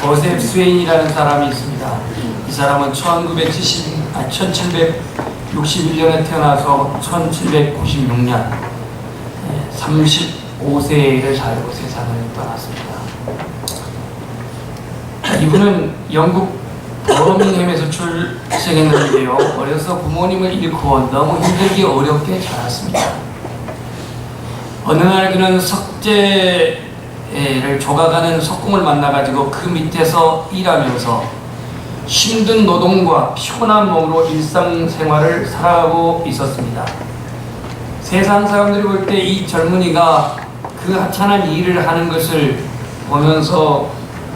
조셉 스웨인이라는 사람이 있습니다. 이 사람은 1970, 아, 1761년에 태어나서 1796년 35세를 살고 세상을 떠났습니다. 이분은 영국 버밍햄에서 출생했는데요. 어려서 부모님을 잃고 너무 힘들게 어렵게 자랐습니다. 어느 날 그는 석재 를 조각하는 석공을 만나가지고 그 밑에서 일하면서 힘든 노동과 피곤한 몸으로 일상생활을 살아가고 있었습니다. 세상 사람들이 볼 때 이 젊은이가 그 하찮은 일을 하는 것을 보면서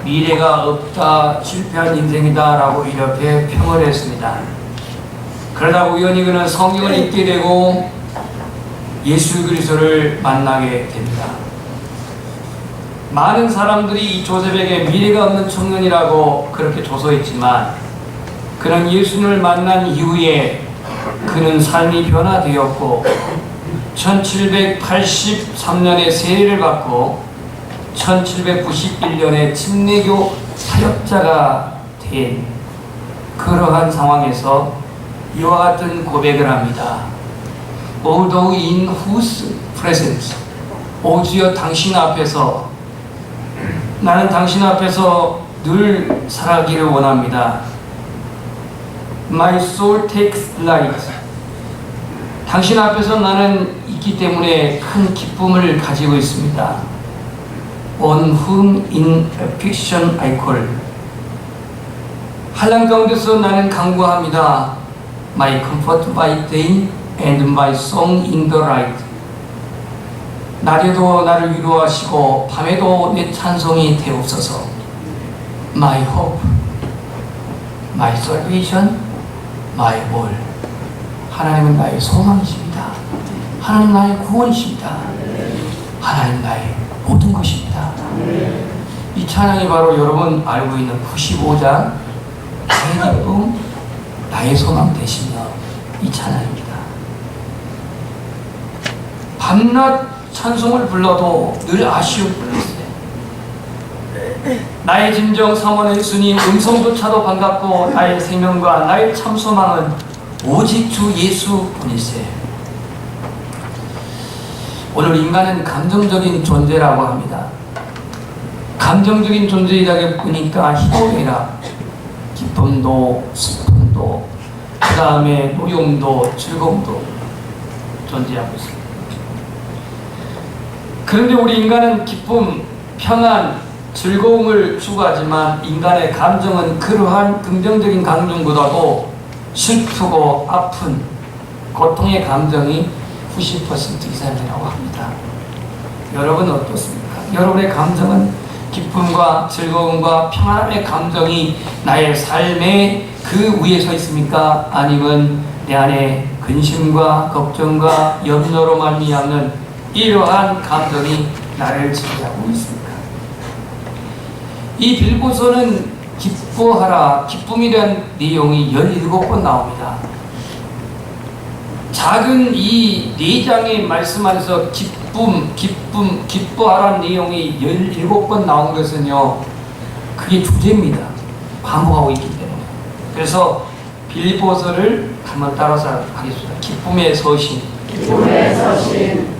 미래가 없다, 실패한 인생이다 라고 이렇게 평을 했습니다. 그러다 우연히 그는 성경을 읽게 되고 예수 그리스도를 만나게 됩니다. 많은 사람들이 이 조셉에게 미래가 없는 청년이라고 그렇게 조소했지만 그는 예수님을 만난 이후에 그는 삶이 변화되었고 1783년에 세례를 받고 1791년에 침례교 사역자가 된 그러한 상황에서 이와 같은 고백을 합니다. Although in whose presence, 오주여 당신 앞에서 나는 당신 앞에서 늘 살아가기를 원합니다. My soul takes delight. 당신 앞에서 나는 있기 때문에 큰 기쁨을 가지고 있습니다. On whom in affliction I call. 한란 가운데서 나는 간구합니다. My comfort by day and my song in the night. 낮에도 나를 위로하시고 밤에도 내 찬송이 되옵소서. My hope, my salvation, my all. 하나님은 나의 소망이십니다. 하나님 나의 구원이십니다. 하나님 나의 모든 것입니다. 이 찬양이 바로 여러분 알고 있는 95장 나의 기쁨, 나의 소망 되시며 이 찬양입니다. 밤낮 찬송을 불러도 늘 아쉬운 불렀어요. 나의 진정 사모는 예수님 음성조차도 반갑고 나의 생명과 나의 참 소망은 오직 주 예수 분이세. 오늘 인간은 감정적인 존재라고 합니다. 감정적인 존재이다 보니까 희노애락, 기쁨도 슬픔도 그 다음에 노용도 즐거움도 존재하고 있습니다. 그런데 우리 인간은 기쁨, 평안, 즐거움을 추구하지만 인간의 감정은 그러한 긍정적인 감정보다도 슬프고 아픈 고통의 감정이 90% 이상이라고 합니다. 여러분 어떻습니까? 여러분의 감정은 기쁨과 즐거움과 평안의 감정이 나의 삶의 그 위에 서 있습니까? 아니면 내 안에 근심과 걱정과 염려로 말미암는 이러한 감정이 나를 지배하고 있습니까? 이 빌보서는 기뻐하라, 기쁨이란 내용이 17번 나옵니다. 작은 이 네 장의 말씀 안에서 기쁨, 기쁨, 기뻐하라는 내용이 17번 나온 것은요, 그게 주제입니다. 반복하고 있기 때문에. 그래서 빌보서를 한번 따라서 하겠습니다. 기쁨의 서신. 기쁨의 서신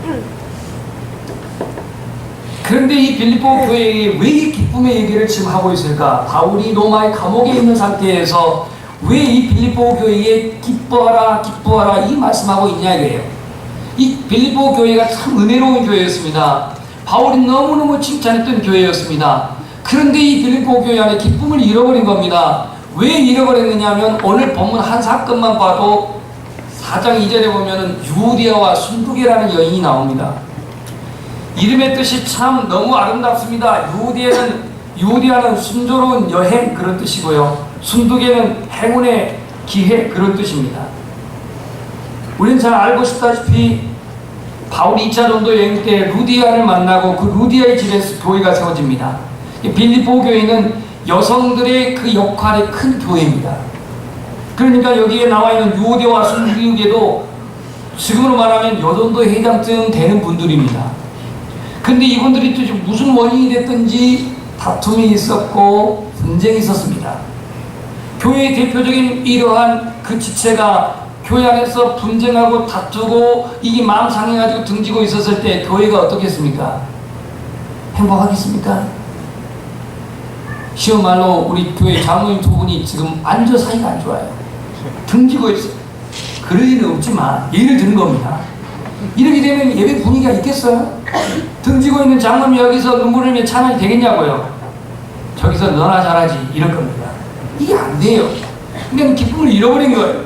그런데 이 빌립보 교회에 왜 이 기쁨의 얘기를 지금 하고 있을까? 바울이 로마의 감옥에 있는 상태에서 왜 이 빌립보 교회에 기뻐하라, 기뻐하라 이 말씀하고 있냐 이거예요. 이 빌립보 교회가 참 은혜로운 교회였습니다. 바울이 너무너무 칭찬했던 교회였습니다. 그런데 이 빌립보 교회 안에 기쁨을 잃어버린 겁니다. 왜 잃어버렸느냐 하면 오늘 본문 한 사건만 봐도 4장 2절에 보면 은 유디아와 순두계라는 여인이 나옵니다. 이름의 뜻이 참 너무 아름답습니다. 유디에는 유디아는 순조로운 여행 그런 뜻이고요. 순두계는 행운의 기회 그런 뜻입니다. 우리는 잘 알고 싶다시피 바울이 2차 전도 여행 때 루디아를 만나고 그 루디아의 집에서 교회가 세워집니다. 이 빌립보 교회는 여성들의 그 역할이 큰 교회입니다. 그러니까 여기에 나와 있는 유디아와 순두계도 지금으로 말하면 여전도 회장쯤 되는 분들입니다. 근데 이분들이 또 무슨 원인이 됐든지 다툼이 있었고 분쟁이 있었습니다. 교회의 대표적인 이러한 그 지체가 교회 안에서 분쟁하고 다투고 이게 마음 상해가지고 등지고 있었을 때 교회가 어떻겠습니까? 행복하겠습니까? 쉬운 말로 우리 교회 장로님 두 분이 지금 앉아 사이가 안 좋아요. 등지고 있어요. 그럴 일은 없지만 예를 드는 겁니다. 이렇게 되면 예배 분위기가 있겠어요? 등지고 있는 장로님 여기서 눈물 흘리며 찬양이 되겠냐고요? 저기서 너나 잘하지 이럴 겁니다. 이게 안 돼요. 그러니까 기쁨을 잃어버린 거예요.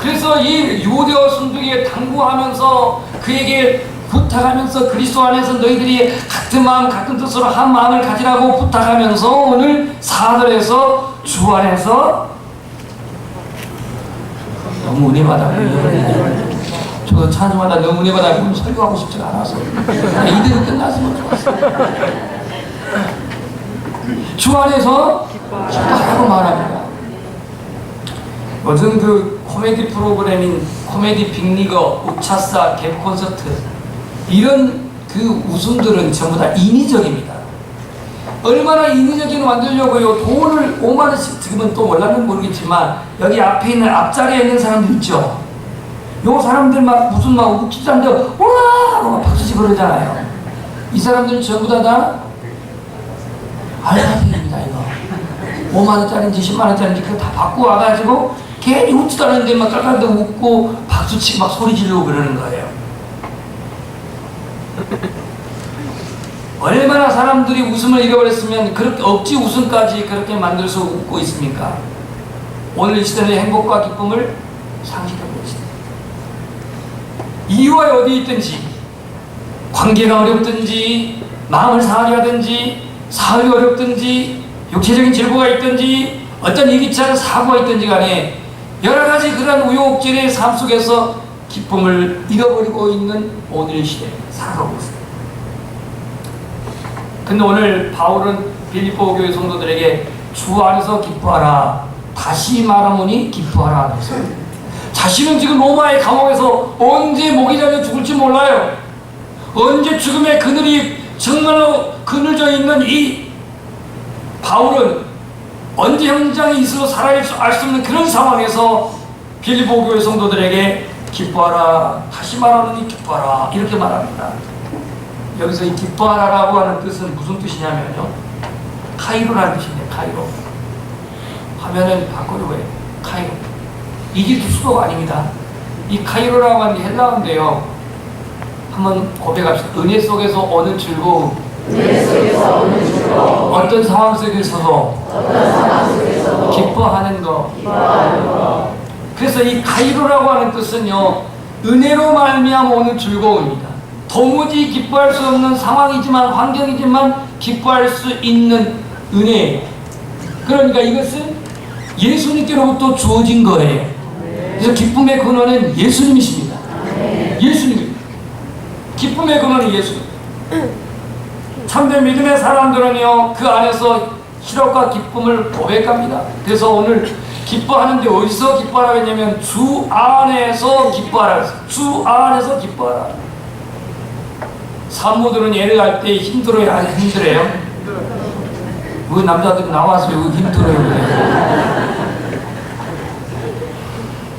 그래서 이 유대어 순두기에 당부하면서 그에게 부탁하면서 그리스도 안에서 너희들이 같은 마음 같은 뜻으로 한 마음을 가지라고 부탁하면서 오늘 사절에서 주 안에서 너무 은혜 받아 저도 찬송하다 너무 은혜 받아 설교하고 싶지가 않아서 그냥 이대로 끝났으면 좋았어요 주 안에서 기뻐하라고 말합니다 요즘 그 코미디 프로그램인 코미디 빅리거, 우차사, 갭 콘서트 이런 그 웃음들은 전부 다 인위적입니다. 얼마나 인위적인 만들려고요? 돈을 5만 원씩 지금은 또 몰랐는 모르겠지만 여기 앞에 있는 앞자리에 있는 사람들 있죠. 요 사람들 막 무슨 막 웃기지 않는데 우와! 막 박수치고 그러잖아요. 이 사람들은 전부 다 다 알바생입니다 이거. 5만 원짜리인지 10만 원짜리인지 그거 다 받고 와가지고 괜히 웃지도 않는데 막 깔깔대 웃고 박수치고 막 소리 지르고 그러는 거예요. 얼마나 사람들이 웃음을 잃어버렸으면 그렇게 억지 웃음까지 그렇게 만들어서 웃고 있습니까? 오늘 이 시대의 행복과 기쁨을 있습니다. 이유가 어디 있든지 관계가 어렵든지 마음을 상하게 하든지 사업이 어렵든지 육체적인 질고가 있든지 어떤 예기치 않은 사고가 있든지 간에 여러 가지 그런 우여곡절의 삶 속에서 기쁨을 잃어버리고 있는 오늘의 시대에 살아가고 있습니다. 근데 오늘 바울은 빌립보 교회 성도들에게 주 안에서 기뻐하라 다시 말하노니 기뻐하라 그랬어요. 자신은 지금 로마의 감옥에서 언제 목이 잘려 죽을지 몰라요. 언제 죽음의 그늘이 정말로 그늘져 있는 이 바울은 언제 현장에 있어 살아갈 수 없는 그런 상황에서 빌립보 교회 성도들에게 기뻐하라 다시 말하노니 기뻐하라 이렇게 말합니다. 여기서 이 기뻐하라라고 하는 뜻은 무슨 뜻이냐면요. 카이로라는 뜻이네요. 카이로. 화면을 바꾸려고 해요. 카이로. 이집트 수도가 아닙니다. 이 카이로라고 하는 게 헬라어인데요. 한번 고백합시다. 은혜 속에서 오는 즐거움. 내 속에서 오는 즐거움 어떤 상황 속에서도 어떤 상황 속에서도 기뻐하는 거. 기뻐하는 것 그래서 이 카이로라고 하는 뜻은요. 은혜로 말미암아 오는 즐거움입니다. 도무지 기뻐할 수 없는 상황이지만 환경이지만 기뻐할 수 있는 은혜예요. 그러니까 이것은 예수님께로부터 주어진 거예요. 그래서 기쁨의 근원은 예수님이십니다. 예수님. 기쁨의 근원은 예수님. 참된 믿음의 사람들은요 그 안에서 희락과 기쁨을 고백합니다. 그래서 오늘 기뻐하는데 어디서 기뻐하라 했냐면 주 안에서 기뻐하라. 주 안에서 기뻐하라. 산모들은 예를 할 때 힘들어요, 아니 힘들어요? 그 남자들이 나와서 여기 힘들어요.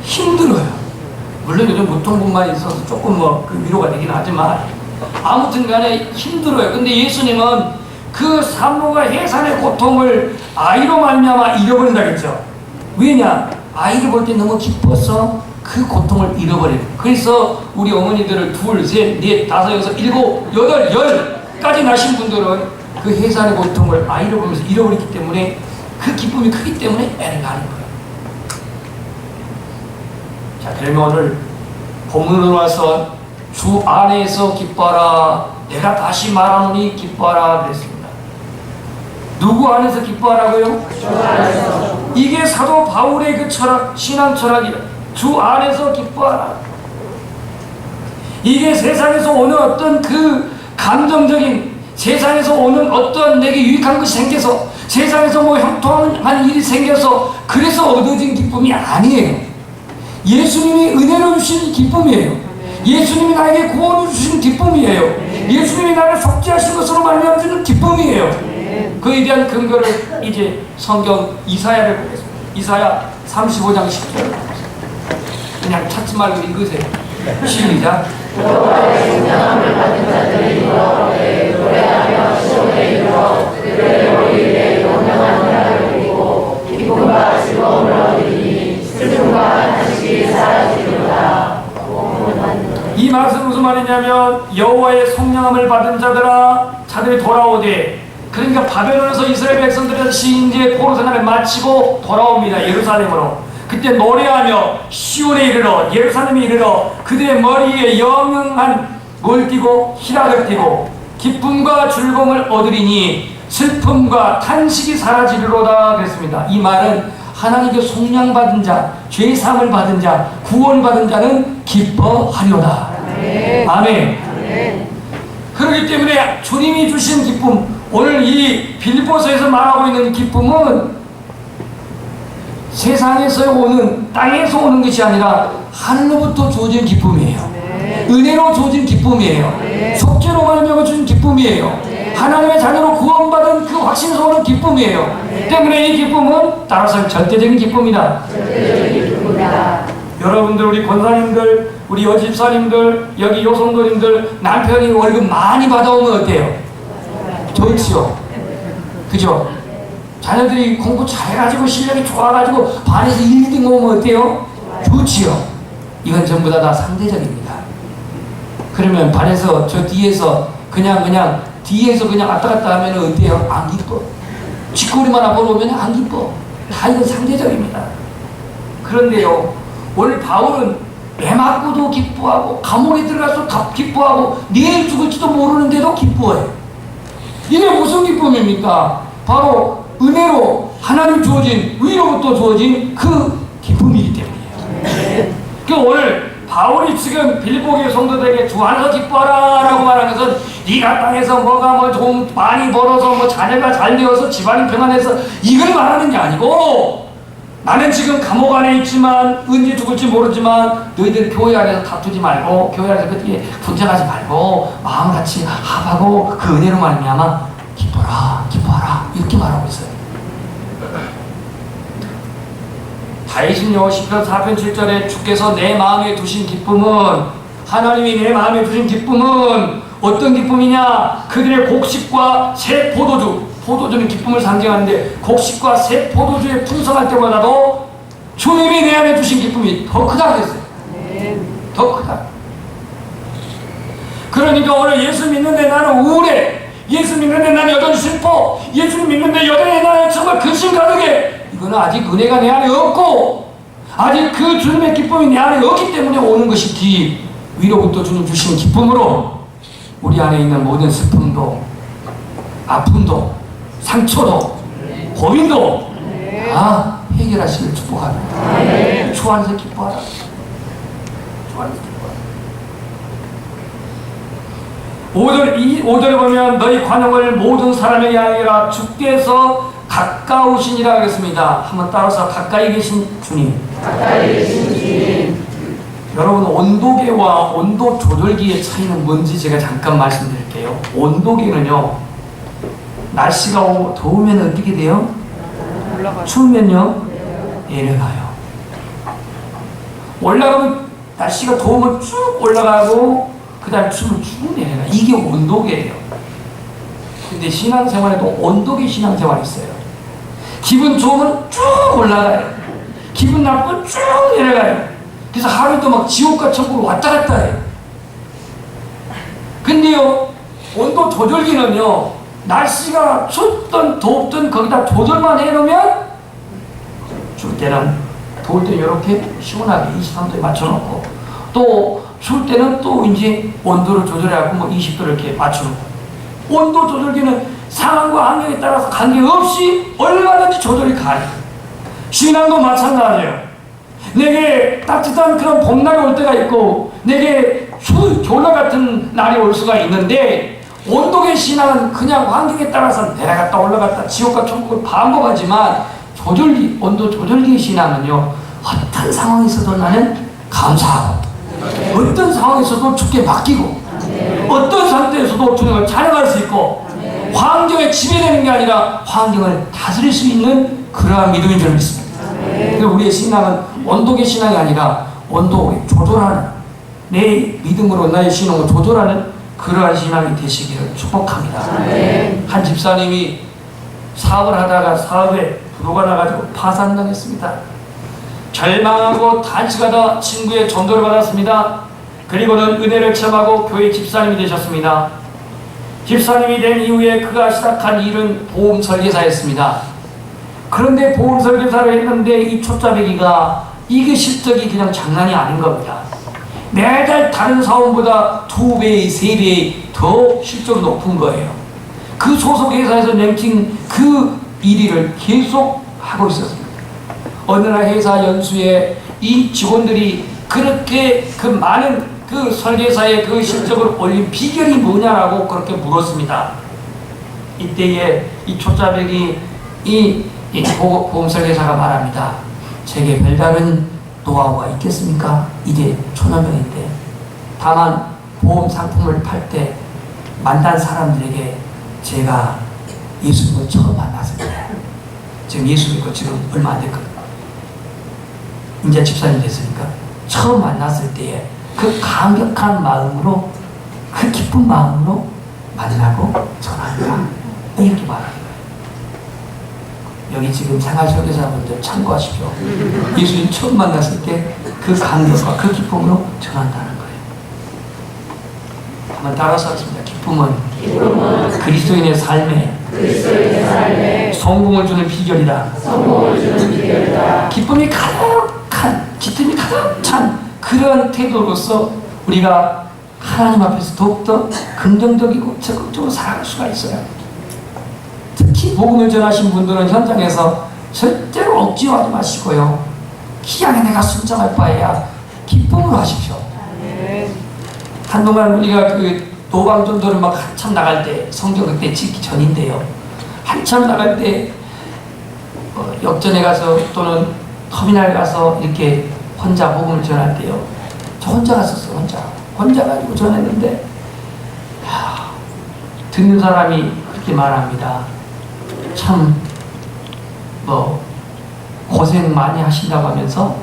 힘들어요. 물론 요즘 무통분만 있어서 조금 뭐 그 위로가 되긴 하지만 아무튼 간에 힘들어요. 근데 예수님은 그 산모가 해산의 고통을 아이로 말미암아 잃어버린다 그랬죠. 왜냐? 아이를 볼 때 너무 기뻐서 그 고통을 잃어버려요. 그래서 우리 어머니들을 둘, 셋, 넷, 다섯, 여섯, 일곱, 여덟, 열까지 나신 분들은 그 해산의 고통을 아이를 보면서 잃어버렸기 때문에 그 기쁨이 크기 때문에 애를 낳는 거예요. 자, 그러면 오늘 본문으로 와서 주 안에서 기뻐하라. 내가 다시 말하노니 기뻐하라 그랬습니다. 누구 안에서 기뻐하라고요? 이게 사도 바울의 그 철학, 신앙 철학이라. 주 안에서 기뻐하라. 이게 세상에서 오는 어떤 그 감정적인 세상에서 오는 어떤 내게 유익한 것이 생겨서 세상에서 뭐 형통한 일이 생겨서 그래서 얻어진 기쁨이 아니에요. 예수님이 은혜로 주신 기쁨이에요. 예수님이 나에게 구원을 주신 기쁨이에요. 예수님이 나를 속죄하신 것으로 말미암아 주는 기쁨이에요. 그에 대한 근거를 이제 성경 이사야를 보겠습니다. 이사야 35장 10절을 그냥 찾지 말고 읽으세요. 시작. 이 말씀 무슨 말이냐면 여호와의 성령함을 받은 자들아 자들이 돌아오되 그러니까 바벨론에서 이스라엘 백성들은 시인제 포로 생활을 마치고 돌아옵니다 예루살렘으로. 그때 노래하며 시온에 이르러 예루살렘에 이르러 그들의 머리에 영영한 뭘 띠고 희락을 띠고 기쁨과 즐거움을 얻으리니 슬픔과 탄식이 사라지리로다 그랬습니다. 이 말은 하나님께 속량 받은 자, 죄 사함을 받은 자, 구원 받은 자는 기뻐하리로다. 아멘. 그렇기 때문에 주님이 주신 기쁨, 오늘 이 빌보서에서 말하고 있는 기쁨은 세상에서 오는 땅에서 오는 것이 아니라 하늘로부터 주어진 기쁨이에요. 은혜로 주어진 기쁨이에요. 속죄로 말미암아 주신 기쁨이에요. 하나님의 자녀로 구원받은 그 확신에서 오는 기쁨이에요. 때문에 이 기쁨은 따라서 절대적인 기쁨이다. 여러분들 우리 권사님들 우리 여집사님들 여기 요성도님들 남편이 월급 많이 받아오면 어때요? 좋지요 그죠? 자녀들이 공부 잘해가지고 실력이 좋아가지고 반에서 1등 오면 어때요? 좋지요 이건 전부 다, 다 상대적입니다 그러면 반에서 저 뒤에서 그냥 그냥 뒤에서 그냥 왔다 갔다 하면 어때요? 안 기뻐 쥐꼬리만 앞으로 오면 안 기뻐 다 이건 상대적입니다 그런데요 오늘 바울은 애 맞고도 기뻐하고 감옥에 들어가서 가- 기뻐하고 내일 죽을지도 모르는데도 기뻐해요. 이게 무슨 기쁨입니까? 바로 은혜로 하나님 주어진 위로부터 주어진 그 기쁨이기 때문이에요. 그 오늘 바울이 지금 빌보의 성도들에게 주 안에서 기뻐하라라고 말하는 것은 네가 땅에서 뭐가 뭐좀 많이 벌어서 뭐 자녀가 잘 되어서 집안이 평안해서 이걸 말하는 게 아니고 나는 지금 감옥 안에 있지만 언제 죽을지 모르지만 너희들 교회 안에서 다투지 말고 교회 안에서 그렇게 분쟁하지 말고 마음 같이 합하고 그 은혜로 말미암아 기뻐라 기뻐하라 이렇게 말하고 있어요. 다이신요 시편 4편 7절에 주께서 내 마음에 두신 기쁨은 하나님이 내 마음에 두신 기쁨은 어떤 기쁨이냐? 그들의 곡식과 새 포도주 포도주는 기쁨을 상징하는데 곡식과 새 포도주에 풍성할 때보다도 주님이 내 안에 두신 기쁨이 더 크다 그랬어요. 더 크다. 그러니까 오늘 예수 믿는데 나는 우울해. 예수 믿는데 나는 여전히 슬퍼. 예수 믿는데 여전히 나는 정말 근심 가득해 이거는 아직 은혜가 내 안에 없고 아직 그 주님의 기쁨이 내 안에 없기 때문에 오는 것이기 위로부터 주님 주신 기쁨으로 우리 안에 있는 모든 슬픔도 아픔도 상처도 고민도 다 해결하시길 축복합니다. 주 안에서 기뻐하라. 주 안에서 기뻐하라. 5절, 이 5절에 보면 너희 관용을 모든 사람에게 아니라. 주께서 가까우시니라 하겠습니다. 한번 따라서 가까이 계신 주님. 여러분 온도계와 온도 조절기의 차이는 뭔지 제가 잠깐 말씀드릴게요. 온도계는요. 날씨가 오- 더우면 어떻게 돼요? 추우면요? 내려가요. 올라가면 날씨가 더우면 쭉 올라가고 그 다음에 추우면 쭉 내려가. 이게 온도계예요. 근데 신앙생활에도 온도계 신앙생활이 있어요. 기분 좋으면 쭉 올라가요. 기분 나쁘면 쭉 내려가요. 그래서 하루도 막 지옥과 천국을 왔다 갔다 해요. 근데요, 온도 조절기는요, 날씨가 춥든 덥든 거기다 조절만 해놓으면 줄 때는 더울 때는 이렇게 시원하게 23도에 맞춰놓고 또 추울 때는 또 이제 온도를 조절해갖고 뭐 20도를 이렇게 맞춰놓고 온도 조절기는 상황과 환경에 따라서 관계없이 얼마든지 조절이 가능해요. 신앙도 마찬가지예요. 내게 따뜻한 그런 봄날이 올 때가 있고 내게 추 겨울날 같은 날이 올 수가 있는데 온도계 신앙은 그냥 환경에 따라서 내려갔다 올라갔다 지옥과 천국을 반복하지만 조절기 온도 조절기 신앙은요 어떤 상황에서도 나는 감사하고 어떤 상황에서도 주께 맡기고 어떤 상태에서도 주님을 찬양할 수 있고 환경에 지배되는 게 아니라 환경을 다스릴 수 있는 그러한 믿음인 줄 믿습니다. 그래서 우리의 신앙은 온도계 신앙이 아니라 온도를 조절하는 내 믿음으로 나의 신앙을 조절하는 그러한 신앙이 되시기를 축복합니다. 한 집사님이 사업을 하다가 사업에 부도가 나가지고 파산당했습니다. 절망하고 단식하다 친구의 전도를 받았습니다. 그리고는 은혜를 체험하고 교회 집사님이 되셨습니다. 집사님이 된 이후에 그가 시작한 일은 보험 설계사였습니다. 그런데 보험 설계사를 했는데 이 초짜배기가 이게 실적이 그냥 장난이 아닌 겁니다. 매달 다른 사원보다 두 배, 세 배 더 실적이 높은 거예요. 그 소속 회사에서 랭킹 그 1위를 계속 하고 있었습니다. 어느 날 회사 연수에 이 직원들이 그렇게 그 많은 그 설계사의 그 실적을 올린 비결이 뭐냐라고 그렇게 물었습니다. 이때에 이 초짜백이 이, 이 보- 보험 설계사가 말합니다. 제게 별다른 노하우가 있겠습니까? 이게 초년병인데 다만 보험 상품을 팔 때 만난 사람들에게 제가 예수님을 처음 때 지금 예수 믿고 지금 얼마 안 됐거든요. 이제 집사님 됐으니까 처음 만났을 때에 그 감격한 마음으로 그 기쁜 마음으로 만나고 전한다 이렇게 거예요. 여기 지금 생활설계사분들 참고하십시오. 예수님 처음 만났을 때그 감격과 그 기쁨으로 전한다는 거예요. 한번 따라서 하겠습니다. 기쁨은 기쁨은 그리스도인의 삶에 그리스도인의 삶에 성공을 주는 비결이다. 성공을 주는 비결이다. 기쁨이 가득한, 기쁨이 가득 찬 그런 태도로서 우리가 하나님 앞에서 더욱더 긍정적이고 적극적으로 살아갈 수가 있어요. 특히 복음을 전하신 분들은 현장에서 절대로 억지로 하지 마시고요. 기왕에 내가 순정할 바에야 기쁨으로 하십시오. 한동안 우리가 그 노방전도를 막 한참 나갈 때 성경 그때 짓기 전인데요. 한참 나갈 때 어, 역전에 가서 또는 터미널 가서 이렇게 혼자 복음을 전할 때요. 저 혼자 갔었어요. 혼자. 혼자 가지고 전했는데 하, 듣는 사람이 그렇게 말합니다. 참 뭐 고생 많이 하신다고 하면서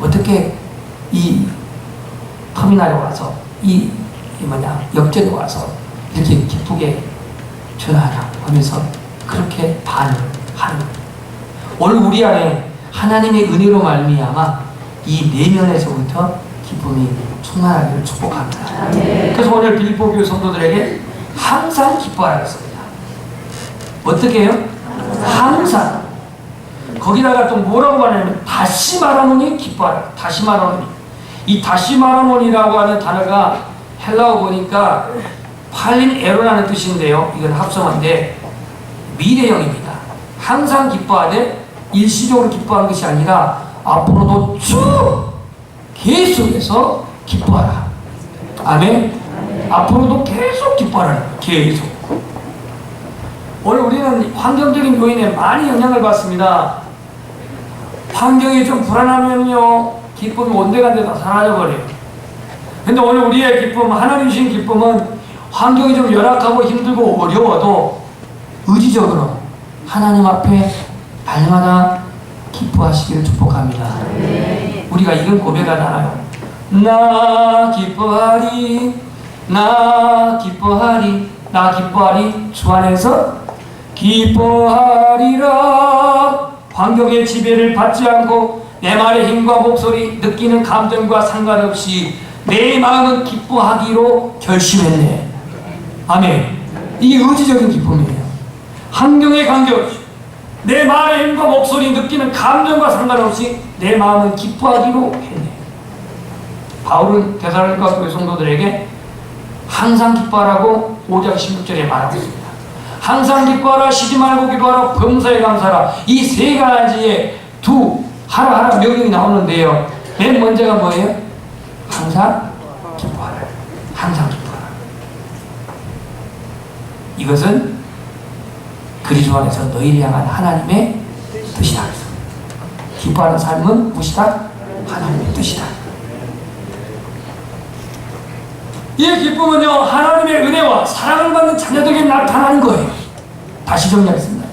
어떻게 이 터미널에 와서 이, 이 뭐냐 역전에 와서 이렇게 기쁘게 전하냐 하면서 그렇게 반응하는 거예요. 오늘 우리 안에 하나님의 은혜로 말미암아 이 내면에서부터 기쁨이 충만하기를 축복합니다. 그래서 오늘 빌보 교회 성도들에게 항상 기뻐하라 했습니다. 어떻게 해요? 항상. 거기다가 또 뭐라고 말하냐면 다시 말하노니 기뻐하라. 다시 말하노니. 이 다시 말하노니라고 하는 단어가 헬라어 보니까 팔린 에로라는 뜻인데요. 이건 합성어인데 미래형입니다. 항상 기뻐하되 일시적으로 기뻐하는 것이 아니라 앞으로도 쭉 계속해서 기뻐하라. 아멘. 앞으로도 계속 기뻐하라. 계속. 오늘 우리는 환경적인 요인에 많이 영향을 받습니다. 환경이 좀 불안하면요, 기쁨이 온데간데 다 사라져버려요. 근데 오늘 우리의 기쁨, 하나님 주신 기쁨은 환경이 좀 열악하고 힘들고 어려워도 의지적으로 하나님 앞에 날마다 기뻐하시기를 축복합니다. 우리가 이런 고백하잖아요. 나 기뻐하리, 나 기뻐하리, 나 기뻐하리, 주 안에서 기뻐하리라. 환경의 지배를 받지 않고 내 말의 힘과 목소리, 느끼는 감정과 상관없이 내 마음은 기뻐하기로 결심했네. 아멘. 이게 의지적인 기쁨이에요. 환경에 관계없이 내 말의 힘과 목소리, 느끼는 감정과 상관없이 내 마음은 기뻐하기로 했네. 바울은 대사로니가 교회 성도들에게 항상 기뻐하라고 5장 16절에 말하고 있습니다. 항상 기뻐하라, 쉬지 말고 기도하라, 범사에 감사하라. 이 세 가지의 두 하나하나 명령이 나오는데요. 맨 먼저가 뭐예요? 항상 기뻐하라. 항상 기뻐하라. 이것은 그리스도 안에서 너희를 향한 하나님의 뜻이다. 기뻐하는 삶은 무엇이다? 하나님의 뜻이다. 이 기쁨은요 하나님의 은혜와 사랑을 받는 자녀들에게 나타나는 거예요. 다시 정리하겠습니다.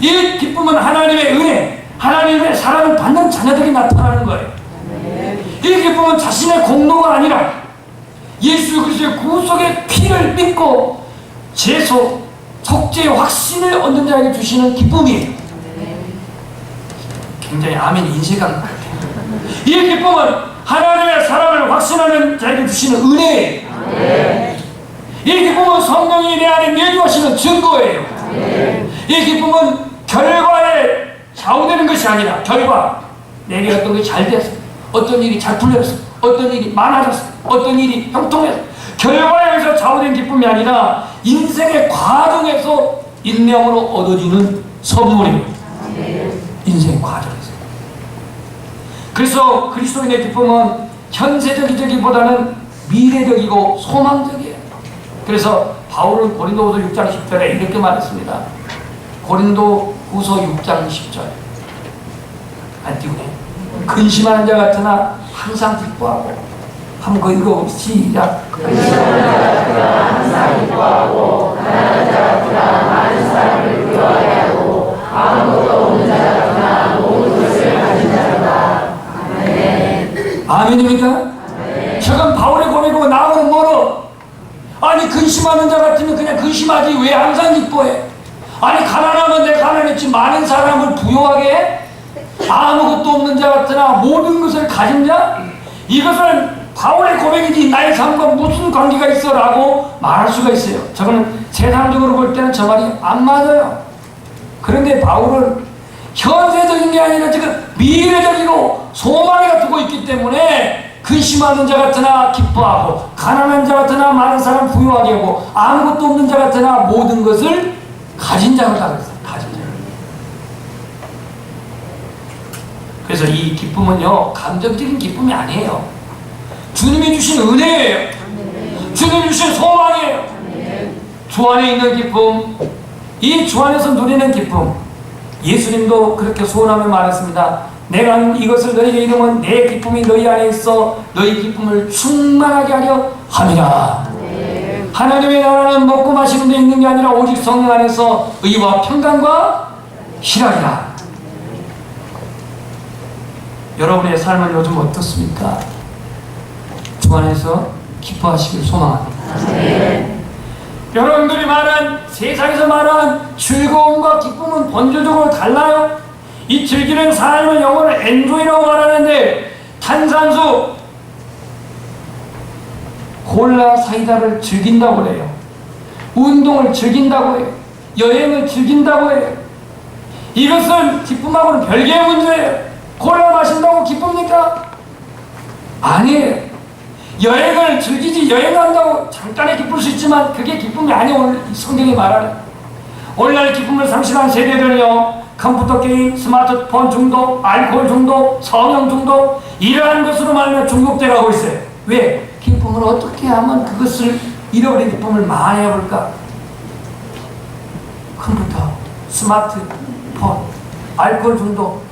이 기쁨은 하나님의 은혜, 하나님의 사랑을 받는 자녀들이 나타나는 거예요. 이 기쁨은 자신의 공로가 아니라 예수 그리스도의 구속의 피를 믿고 제소, 속죄의 확신을 얻는 자에게 주시는 기쁨이에요. 굉장히 아멘 인식한 것 같아요. 이 기쁨은 하나님의 사랑을 확신하는 자에게 주시는 은혜예요. 이 기쁨은 성령이 내 안에 내주하시는 증거예요. 이 기쁨은 결과에 좌우되는 것이 아니라 결과 내게 어떤 것이 잘 됐어 어떤 일이 잘 풀렸어 어떤 일이 많아졌어 어떤 일이 형통했어 결과에 의해서 좌우된 기쁨이 아니라 인생의 과정에서 인명으로 얻어지는 선물입니다. 인생의 과정에서. 그래서 그리스도인의 기쁨은 현세적이기보다는 미래적이고 소망적이에요. 그래서 바울은 고린도후서 6장 10절에 이렇게 말했습니다. 고린도 후서 6장 10절. 안 띄우네. 근심하는 자 같으나 항상 기뻐하고 한번 거 읽어 시작 아멘입니까? 저건 바울의 고백이고 나하고는 멀어 아니 근심하는 자 같으면 그냥 근심하지 왜 항상 기뻐해 아니 가난하면 내 가난했지 많은 사람을 부유하게 해? 아무것도 없는 자 같으나 모든 것을 가진 자? 이것은 바울의 고백이지 나의 삶과 무슨 관계가 있어 라고 말할 수가 있어요 저거는 세상적으로 볼 때는 저 말이 안 맞아요 그런데 바울은 현세적인 게 아니라 지금 미래적이고 소망이 두고 있기 때문에 근심하는 자 같으나 기뻐하고 가난한 자 같으나 많은 사람 부유하게 하고 아무것도 없는 자 같으나 모든 것을 가진 자로 다 그랬어요. 가진 자. 그래서 이 기쁨은요 감정적인 기쁨이 아니에요. 주신 은혜예요. 주님이 주신 소망이에요. 주 안에 있는 기쁨, 이 주 안에서 누리는 기쁨. 예수님도 그렇게 소원하며 말했습니다. 내가 이것을 너희에게 이르면 내 기쁨이 너희 안에 있어 너희 기쁨을 충만하게 하려 함이라. 하나님의 나라는 먹고 마시는 데 있는 게 아니라 오직 성령 안에서 의와 평강과 희락이라. 여러분의 삶은 요즘 어떻습니까? 주 안에서 기뻐하시길 소망합니다. 여러분들이 말한 세상에서 말한 즐거움과 기쁨은 본질적으로 달라요. 이 즐기는 삶은 영어로 엔조이라고 말하는데 탄산수, 콜라, 사이다를 즐긴다고 그래요. 운동을 즐긴다고 해요. 여행을 즐긴다고 해요. 이것은 기쁨하고는 별개의 문제예요. 콜라 마신다고 기쁩니까? 아니에요. 여행을 즐기지 여행한다고 잠깐의 기쁠 수 있지만 그게 기쁨이 아니에요. 오늘 성경이 말하는. 오늘날 기쁨을 상실한 세대들은요. 컴퓨터 게임, 스마트폰 중독, 알코올 중독, 성형 중독 이러한 것으로 말하며 중독돼 가고 있어요. 왜? 기쁨을 어떻게 하면 그것을 잃어버린 기쁨을 만회해볼까? 컴퓨터, 스마트폰, 알코올 중독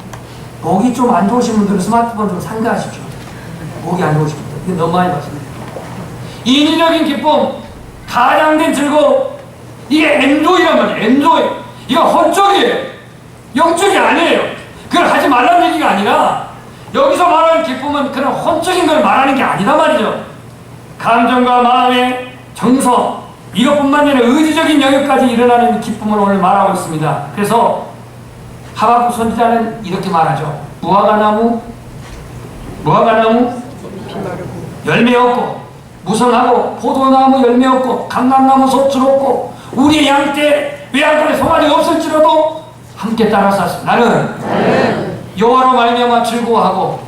목이 좀 안 좋으신 분들은 스마트폰 좀 상가하십시오. 목이 안 좋으신 너무 많이 봤습니다. 인위적인 기쁨, 가장된 즐거움, 이게 엔조이란 말이에요. 엔조이. 이거 헛적이에요. 영적이 아니에요. 그걸 하지 말라는 얘기가 아니라 여기서 말하는 기쁨은 그런 혼적인 걸 말하는 게 아니다 말이죠. 감정과 마음의 정서 이것뿐만 아니라 의지적인 영역까지 일어나는 기쁨을 오늘 말하고 있습니다. 그래서 하박국 선지자는 이렇게 말하죠. 무화과 나무, 무화과 나무 열매 없고 무성하고 포도나무 열매 없고 감람나무 소출 없고 우리의 양떼 외양간에 송아지 없을지라도 함께 따라 쌌습니다. 나는 여호와로 말미암아 즐거워하고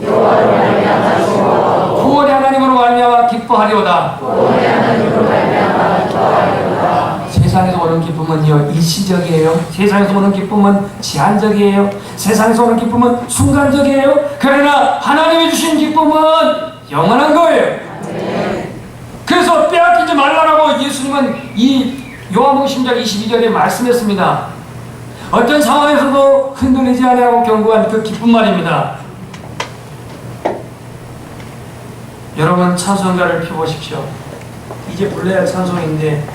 구원의 하나님으로 말미암아 기뻐하리오다. 세상에서 오는 기쁨은요 일시적이에요. 세상에서 오는 기쁨은 제한적이에요. 세상에서 오는 기쁨은 순간적이에요. 그러나 하나님이 주신 기쁨은 영원한 거예요. 그래서 빼앗기지 말라라고 예수님은 이 요한복음 10장 22절에 말씀했습니다. 어떤 상황에서도 흔들리지 아니하고 경고한 그 기쁜 말입니다. 여러분 찬송가를 펴보십시오. 이제 불러야 할 찬송인데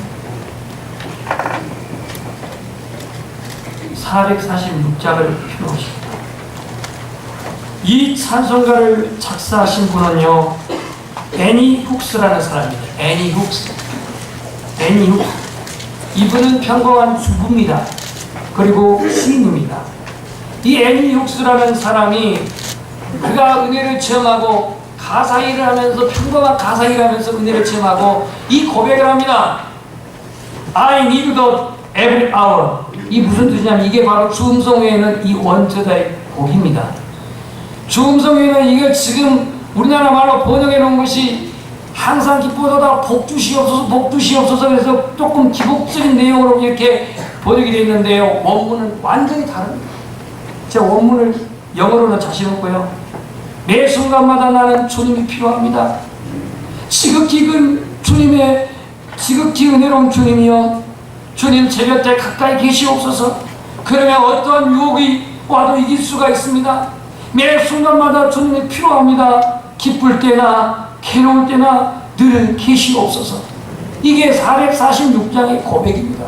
446장을 펴놓으십니다. 이 찬송가를 작사하신 분은요, 애니 훅스라는 사람입니다. 애니 훅스. 애니 훅스. 이분은 평범한 주부입니다. 그리고 시인입니다. 이 애니 훅스라는 사람이 그가 은혜를 체험하고 가사 일을 하면서 평범한 가사 일을 하면서 은혜를 체험하고 이 고백을 합니다. I need God every hour. 이 무슨 뜻이냐면 이게 바로 주음성에는 이 원저자의 곡입니다. 주음성에는 이게 지금 우리나라 말로 번역해 놓은 것이 항상 기뻐하다 복주시옵소서 복주시옵소서 그래서 조금 기복적인 내용으로 이렇게 번역이 되어 있는데요. 원문은 완전히 다릅니다. 제가 원문을 영어로는 자신 없고요. 매 순간마다 나는 주님이 필요합니다. 지극히 근 주님의 지극히 은혜로운 주님이여 주님 제 곁에 가까이 계시옵소서 그러면 어떠한 유혹이 와도 이길 수가 있습니다 매 순간마다 주님이 필요합니다 기쁠 때나 괴로울 때나 늘 계시옵소서. 이게 446장의 고백입니다